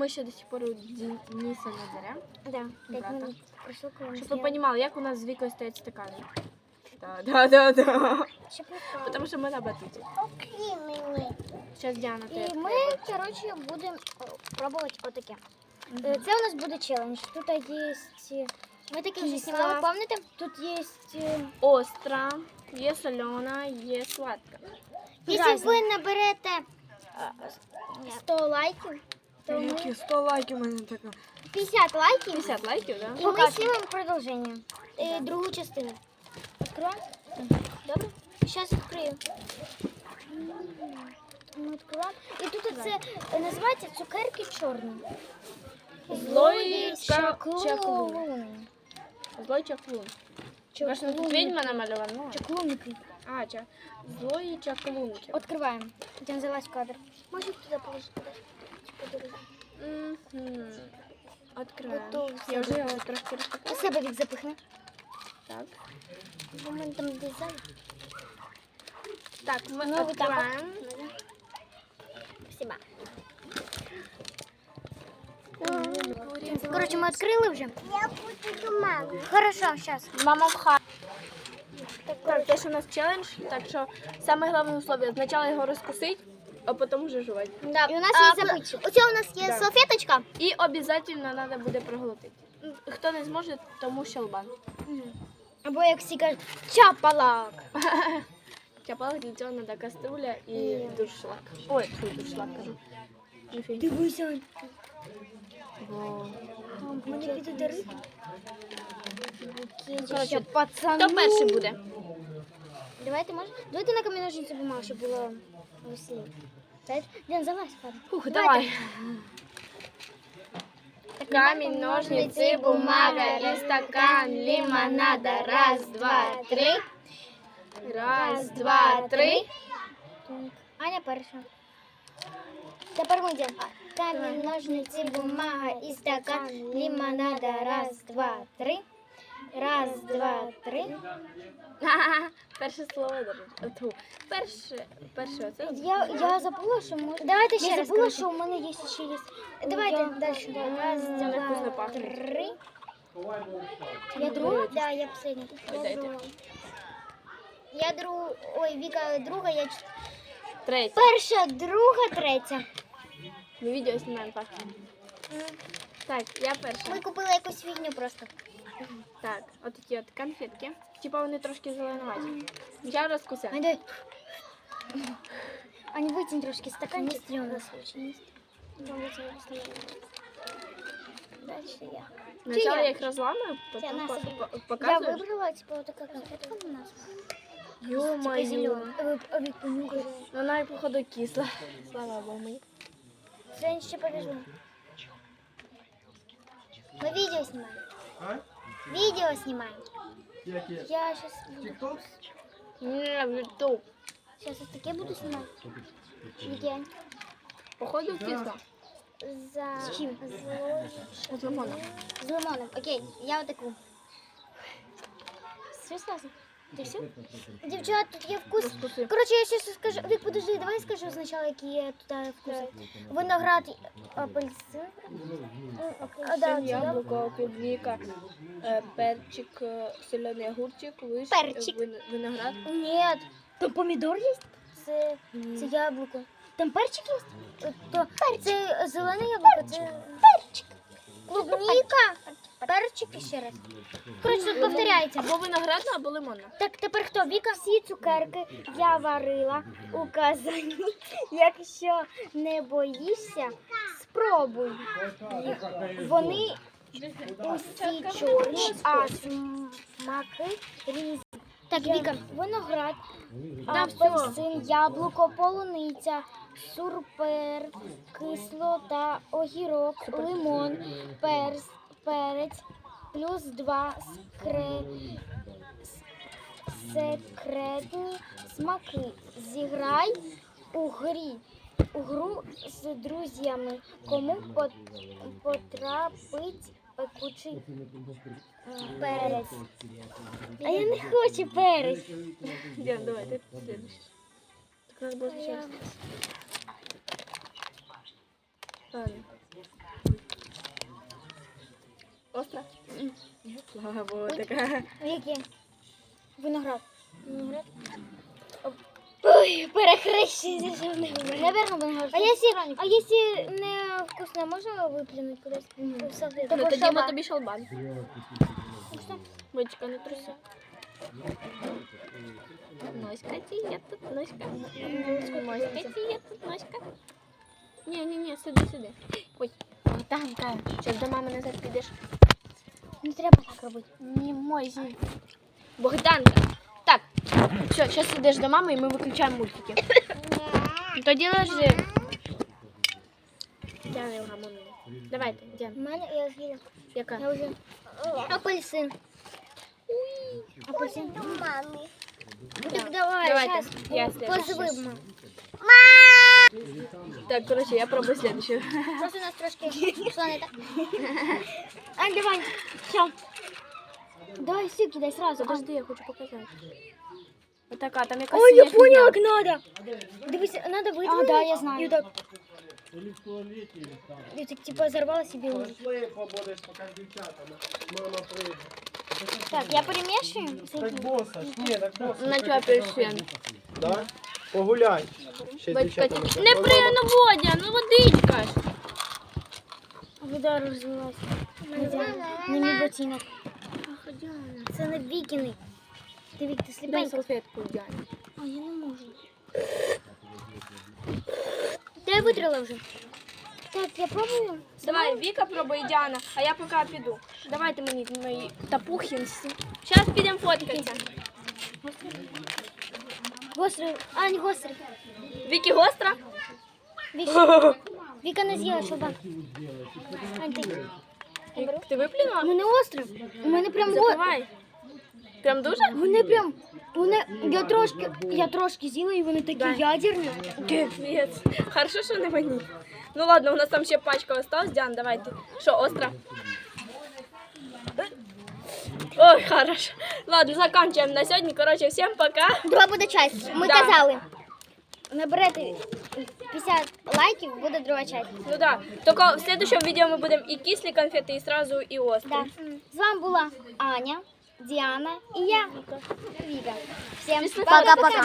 ми ще до сих пор у Дениса беремо. Да, п'ять Брата. минут ви зняли. розуміли, як у нас з Вікою стоять стакани. Да, да, да, да. Щоб не впало. Тому що ми на батуті. Окей, мені. Зараз Діана І ти. ми, коротше, будемо о, пробувати отаке. Е, Це у нас буде челендж. Тут є... Ми таке вже знімали, пам'ятаєте? Тут є... е, Остра, є солена, є сладка. Якщо Разне. ви наберете е, 100 лайків, то ми... Які 100 лайків у мене така. 50 лайків, 50 лайків, да? і ми знімемо продовження. Е, Другу частину. Відкриваємо? Добре? Зараз відкрию. Ми відкриваємо. І тут це е, називається цукерки чорні. Злої чаклун. чаклун. Злой чаклун. Бачно, тут відьма намальована. ну. Чаклунники. А, ча. Злої чаклунки. Открываем. Идем залазь в кадр. Может туда положить? Мгм. Откриваємо. Готово. Я вже його трошки розпакувала. Себе вік запихне. Так. Бо ми там дизайн. Так, ми Ну, відкриваємо. Спасибо. Короче, мы открыли уже. Я буду маму. Хорошо, сейчас. Мама в хаті. Так, те, що у нас челендж, так що саме головне условие спочатку його розкусити, а потім вже жувати. Да. І у нас А, є забичі. Оце у нас є Да. салфеточка. І обов'язково треба буде проглотити. Хто не зможе, тому щелбан. Або як всі кажуть, чапалак. Для цього треба каструля і дуршлаг. Ой, фу, дуршлаг кажу. Дивися. Во. Мені підуть дари. Коротше, пацани. Хто перший буде? Давайте, може? Давайте на камінь ножниці бумагу, щоб було веселі. Давайте. Ден, залазь, ладно. Фух, Давайте. давай. Камінь, ножниці, бумага і стакан лимонада. Раз, два, три. Раз, два, три. Аня перша. Тепер ми йдемо. Камінь, ножниці, бумага і стакан лимонада. Раз, два, три. Раз, два, три. Перше слово даже. Перше, перше оце. Я, я забула, що ми... Давайте ще Я раз. забула, що у мене є ще є. Давайте далі. Раз, Це два, пахне. три. Я друга? Да, я последня. Ой, Я дайте. друга. Я. Ой, Віка друга, я чет- Третє. перша, друга, третя. Ми відео знімаємо так. Так, я перша. Ми купили якусь фігню просто. Так, от такі от конфетки. Типа вони трошки зеленуваті. Я розкусила. Ай, дай. Аня, витягни трошки стаканчик. Не стрёмно. Дальше я. Спочатку я? я їх розламую, Я потім на по- собі. по- Я показую. вибрала, типа, вот такая конфетка у нас. Типа Ё-моё. зеленая. А Вик, понюхай. Вона, походу, кисла. Слава Богу. мені. Я еще повяжу. Мы видео снимаем. А? Видео снимаем. Яке? Я сейчас... Тикток? Ні, в Ютуб. Сейчас вот такие буду снимать. Где? Походу, кисла. За... С чем? За... З лимоном. З лимоном. Окей, я вот такую. Все сразу? Ты все? Девчат, тут є вкус. Розкуси. Короче, я сейчас скажу. Вик, подожди, давай скажу сначала, які є тут вкуси. Виноград, апельсин. А, да, це яблуко, клубника, е, перчик, е, соляний огурчик, виш, Перчик. е, вин- виноград. Нет. Там помідор є? Це, це яблуко. Там перчик є? То, це зелене яблуко, це перчик. Клубніка. Перчик і ще раз. Коротше, тут повторяється. Або виноградна, або лимонна. Так тепер хто? Віка всі цукерки я варила у казані. Якщо не боїшся, спробуй їх. Вони усі чорні, а смаки різні. Так, Віка, виноград, апельсин, яблуко, полуниця, сурпер, кислота, огірок, лимон, перс, перець, плюс два скре, секретні смаки. Зіграй у грі. У гру з друзями. Кому потрапить пекучий е, перець. А я не хочу перець. Діана, давай, ти. Так, у нас буде. Ладно. Остра? Слава Богу, така. Які? Виноград. Виноград? Ой, них виноград. Наверно, виноград. А якщо, а якщо не вкусно, можна виплюнути кудись? В сади? Ну, тоді ми тобі шалбан. Бочка, не труси. Носька тіє тут, носька. Носька тіє тут, носька. Ні, ні, ні, сиди, сиди. Ой, там, там. Щас до мами назад підеш. Не треба так робити. Не можна. Богданка. Так, все, зараз йдеш до мами і ми виключаємо мультики. Тоді ложи. Діана Ілгамовна. Давайте, Діана. У мене я з'їла. Яка? Я вже. Апельсин. Апельсин. Мамі. Так давай, Давайте, сейчас. я следующая. Позовемо. Так, короче, я пробую следующую. Просто у нас трошки пішло не так. А, давай. Все. Давай все кидай сразу. Подожди, я хочу показати. Отака, там якась Ой, я синя поняла, фігня. как надо. Дивись, надо выдвинуть. А, да, я знаю. И так. И так типа взорвала себе уже. побудеш, поки дівчата. Мама прийде. Так, я перемешиваю. Так боса ж, ні, так боса. На чого апельсин? Да? Погуляй. Ще Батька, дівчатами. не при, ну водя, ну водичка ж. Вода розлилась. На мій ботинок. Це не вікіни. Ти вік, ти Дай салфетку, Діана. А я не можу. Та я витрила вже. Так, я пробую. Давай, Віка пробує Діана, а я поки піду. Давайте мені мої тапухінці. Зараз підемо фоткатися. Гострий. А, не гострий. Вікі гостра? Віка, Віка не з'їла шоба. Ань, ти. Ти виплюнула? У мене остре. У мене прям. Закривай. Прям дуже? Вони прям. Вони, я трошки, я трошки з'їла і вони такі ядерні. Капець. Хорошо, що не мені. Ну ладно, у нас там ще пачка осталась. Діан, давайте. Що, остро? Ой, хорошо. Ладно, заканчиваем на сьогодні. Короче, всем пока. Два буде часть. Ми Да. казали. Наберете 50 лайків, буде друга часть. Ну да. Только в следующем видео мы будем и кислые конфеты, и сразу и острые. Да. З вами була Аня, Діана і я, Віка. Всім пока-пока.